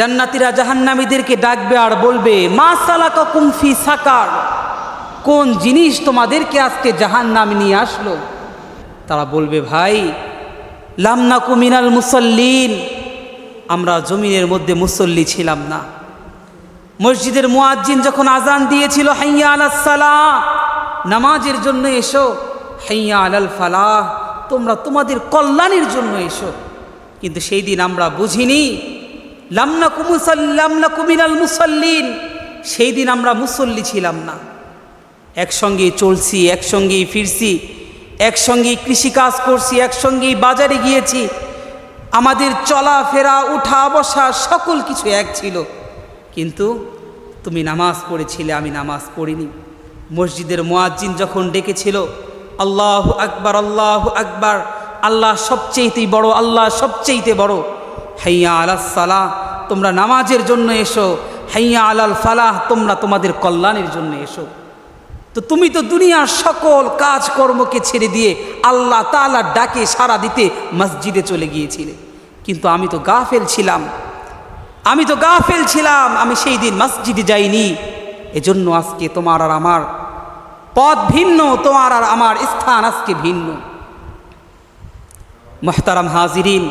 জান্নাতিরা জাহান্নামীদেরকে ডাকবে আর বলবে, মা সালাকা কুমফি সাকার। কোন জিনিস তোমাদেরকে আজকে জাহান্নাম নিয়ে আসলো? তারা বলবে, ভাই লামনা কুমিনাল মুসল্লিন। আমরা জমিনের মধ্যে মুসল্লি ছিলাম না। মসজিদের মুয়াজ্জিন যখন আজান দিয়েছিল, হাইয়া আলাস সালাহ। নামাজের জন্য এসো, হাইয়া আলাল ফালাহ। তোমরা তোমাদের কল্যাণের জন্য এসো। কিন্তু সেই দিন আমরা বুঝিনি লামনা কুমুসাল লামনা কুমিনাল মুসল্লিন। সেই দিন আমরা মুসল্লি ছিলাম না। একসঙ্গে চলছি একসঙ্গেই ফিরছি একসঙ্গেই কৃষিকাজ করছি একসঙ্গেই বাজারে গিয়েছি। আমাদের চলাফেরা উঠা, বসা সকল কিছু এক ছিল। কিন্তু তুমি নামাজ পড়েছিলে, আমি নামাজ পড়িনি। মসজিদের মোয়াজ্জিন যখন ডেকেছিল, আল্লাহ আকবার আল্লাহ আকবার, আল্লাহ সবচেয়েতেই বড়, আল্লাহ সবচেয়েতে বড়। হাইয়া আলাস সালাহ, তোমরা নামাজের জন্য এসো। হাইয়া আলাল ফালাহ, তোমরা তোমাদের কল্যাণের জন্য এসো। তো তুমি তো দুনিয়ার সকল কাজকর্মকে ছেড়ে দিয়ে আল্লাহ তালার ডাকে সাড়া দিতে মসজিদে চলে গিয়েছিলে। কিন্তু আমি তো গাফেল ছিলাম। আমি তো গাফেল ছিলাম, আমি সেই দিন মসজিদে যাইনি। এজন্য আজকে তোমার আর আমার পথ ভিন্ন, তোমার আর আমার স্থান আজকে ভিন্ন। মোহতারাম হাজিরিন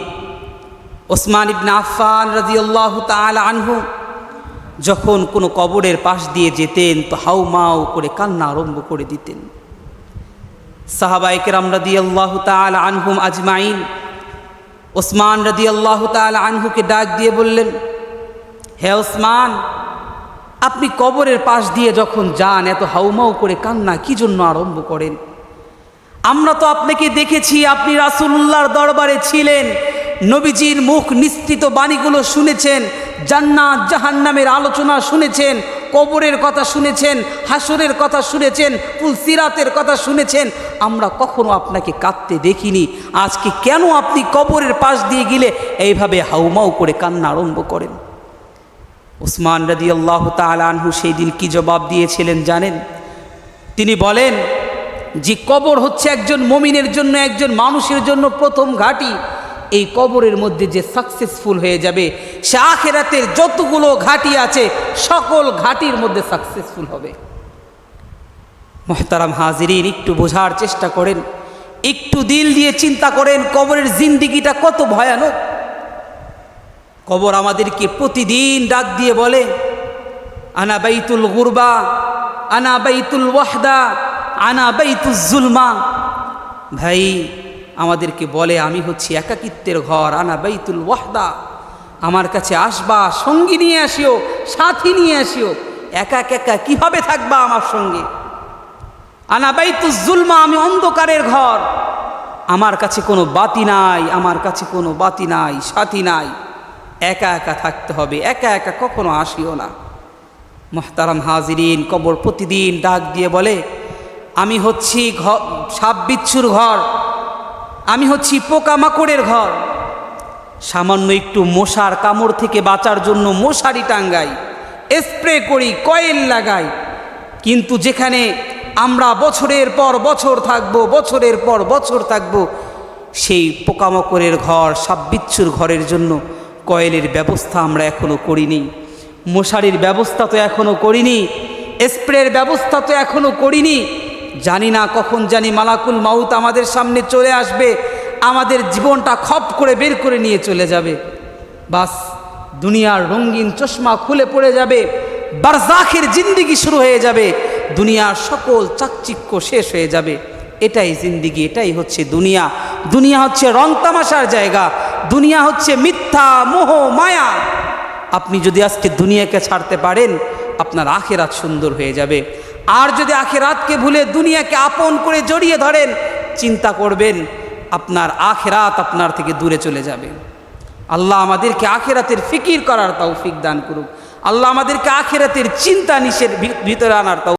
ওসমান ইবনে আফফান রাজিউল্লাহ তাআলা আনহু যখন কোনো কবরের পাশ দিয়ে যেতেন, তো হাউমাউ করে কান্না আরম্ভ করে দিতেন। সাহাবাইকেরাম রাদি আল্লাহ তাল আনহুম আজমাইন ওসমান রাদি আল্লাহ তাল আনহুকে ডাক দিয়ে বললেন, হে ওসমান, আপনি কবরের পাশ দিয়ে যখন যান, এত হাউমাউ করে কান্না কি জন্য আরম্ভ করেন? আমরা তো আপনাকে দেখেছি, আপনি রাসুল্লাহর দরবারে ছিলেন। নবীজির মুখ নিশ্চিত বাণীগুলো শুনেছেন, জান্নাত জাহান্নামের আলোচনা শুনেছেন, কবরের কথা শুনেছেন, হাসরের কথা শুনেছেন, ফুল সিরাতের কথা শুনেছেন। আমরা কখনো আপনাকে কাঁদতে দেখিনি। আজকে কেন আপনি কবরের পাশ দিয়ে গেলে এইভাবে হাউমাউ করে কান্না আরম্ভ করেন? ওসমান রাদি আল্লাহ তালানহু সেই দিন কী জবাব দিয়েছিলেন জানেন? তিনি বলেন যে কবর হচ্ছে একজন মমিনের জন্য, একজন মানুষের জন্য প্রথম ঘাঁটি। এই কবরের মধ্যে যে সাকসেসফুল হয়ে যাবে, সে আখেরাতের যতগুলো ঘাঁটি আছে, সকল ঘাঁটির মধ্যে সাকসেসফুল হবে। মোহতারাম হাজিরিন, একটু বোঝার চেষ্টা করেন, একটু দিল দিয়ে চিন্তা করেন, কবরের জিন্দিগিটা কত ভয়ানক। কবর আমাদেরকে প্রতিদিন ডাক দিয়ে বলে, আনা বাইতুল গুরবা, আনা বাইতুল ওয়াহদা, আনা বাইতুল জুলমা। ভাই আমাদেরকে বলে, আমি হচ্ছি একাকিত্বের ঘর, আনা বাইতুল ওয়াহদা। আমার কাছে আসবা, সঙ্গী নিয়ে আসিও, সাথী নিয়ে আসিও। একা একা কীভাবে থাকবা আমার সঙ্গে? আনা বাইতুল জুলমা, আমি অন্ধকারের ঘর। আমার কাছে কোনো বাতি নাই, আমার কাছে কোনো বাতি নাই, সাথী নাই। একা একা থাকতে হবে, একা একা কখনো আসিও না। মোহতারাম হাজিরিন কবর প্রতিদিন ডাক দিয়ে বলে, আমি হচ্ছি ঘর সাপ বিচ্ছুর ঘর আমি হচ্ছি পোকামাকড়ের ঘর। সামান্য একটু মশার কামড় থেকে বাঁচার জন্য মশারি টাঙ্গাই, স্প্রে করি, কয়েল লাগাই। কিন্তু যেখানে আমরা বছরের পর বছর থাকব, বছরের পর বছর থাকব, সেই পোকামাকড়ের ঘর সাপ বিচ্ছুর ঘরের জন্য কয়েলের ব্যবস্থা আমরা এখনও করিনি। মশারির ব্যবস্থা তো এখনও করিনি, স্প্রের ব্যবস্থা তো এখনও করিনি। জানি না কখন জানি মালাকুল মাউত আমাদের সামনে চলে আসবে, আমাদের জীবনটা খপ করে বের করে নিয়ে চলে যাবে। বাস, দুনিয়ার রঙিন চশমা খুলে পড়ে যাবে, বারজাখের জিন্দিগি শুরু হয়ে যাবে, দুনিয়ার সকল চাকচিক্য শেষ হয়ে যাবে। এটাই জিন্দিগি, এটাই হচ্ছে দুনিয়া। দুনিয়া হচ্ছে রং তামাশার জায়গা, দুনিয়া হচ্ছে মিথ্যা, মোহ, মায়া। আপনি যদি আজকে দুনিয়াকে ছাড়তে পারেন, আপনার আখেরাত সুন্দর হয়ে যাবে। আর যদি আখেরাতকে ভুলে দুনিয়াকে আপন করে জড়িয়ে ধরেন, চিন্তা করবেন, আপনার আখেরাত আপনার থেকে দূরে চলে যাবে। আল্লাহ আমাদেরকে আখেরাতের ফিকির করার তাও ফিক দান করুক। আল্লাহ আমাদেরকে আখেরাতের চিন্তা নিষের ভিতরে আনার তাও